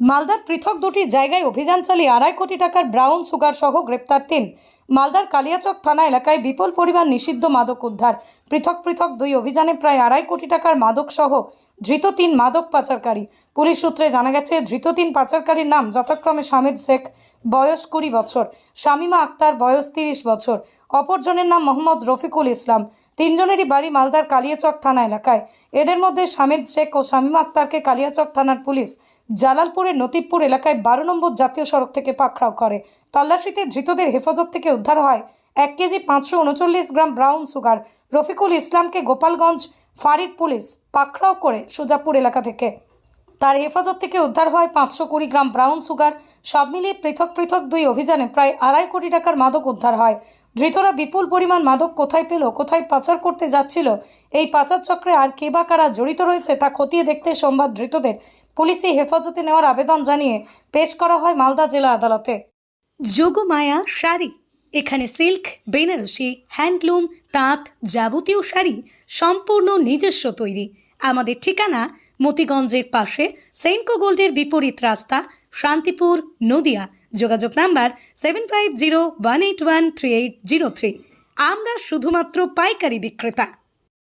মালদার পৃথক দুটি জায়গায় অভিযান চালিয়ে আড়াই কোটি টাকার ব্রাউন সুগার সহ গ্রেপ্তার তিন। মালদার কালিয়াচক থানা এলাকায় বিপুল পরিমাণ নিষিদ্ধ মাদক উদ্ধার। পৃথক পৃথক দুই অভিযানে প্রায় আড়াই কোটি টাকার মাদক সহ ধৃত তিন মাদক পাচারকারী। পুলিশ সূত্রে জানা গেছে, ধৃত তিন পাচারকারীর নাম যথাক্রমে শামেদ শেখ, বয়স কুড়ি বছর, শামিমা আক্তার, বয়স তিরিশ বছর, অপরজনের নাম মোহাম্মদ রফিকুল ইসলাম। তিনজনেরই বাড়ি মালদার কালিয়াচক থানা এলাকায়। এদের মধ্যে শামেদ শেখ ও শামিমা আক্তারকে কালিয়াচক থানার পুলিশ জালালপুরের নতিবপুর এলাকায় বারো নম্বর জাতীয় সড়ক থেকে পাকড়াও করে। তল্লাশিতে ধৃতদের হেফাজত থেকে উদ্ধার হয় এক কেজি পাঁচশো উনচল্লিশ গ্রাম ব্রাউন সুগার। রফিকুল ইসলামকে গোপালগঞ্জ ফাঁড়ির পুলিশ পাকড়াও করে সুজাপুর এলাকা থেকে। তার হেফাজত থেকে উদ্ধার হয় পাঁচশো কুড়ি গ্রাম ব্রাউন সুগার। সব মিলিয়ে পৃথক পৃথক দুই অভিযানে প্রায় আড়াই কোটি টাকার মাদক উদ্ধার হয়। ধৃতরা বিপুল পরিমাণ মাদক কোথায় পেল, কোথায় পাচার করতে যাচ্ছিল, এই পাচার চক্রে আর কে বা কারা জড়িত রয়েছে তা খতিয়ে দেখতে সোমবার ধৃতদের পুলিশি হেফাজতে নেওয়ার আবেদন জানিয়ে পেশ করা হয় মালদা জেলা আদালতে। যোগমায়া শাড়ি, এখানে সিল্ক, বেনারসি, হ্যান্ডলুম, তাঁত যাবতীয় শাড়ি সম্পূর্ণ নিজস্ব তৈরি। আমাদের ঠিকানা মতিগঞ্জের পাশে সেন্কো গোল্ডের বিপরীত রাস্তা, শান্তিপুর, নদিয়া। যোগাযোগ number seven five zero one eight one three eight zero three আমরা শুধুমাত্র পাইকারি বিক্রেতা।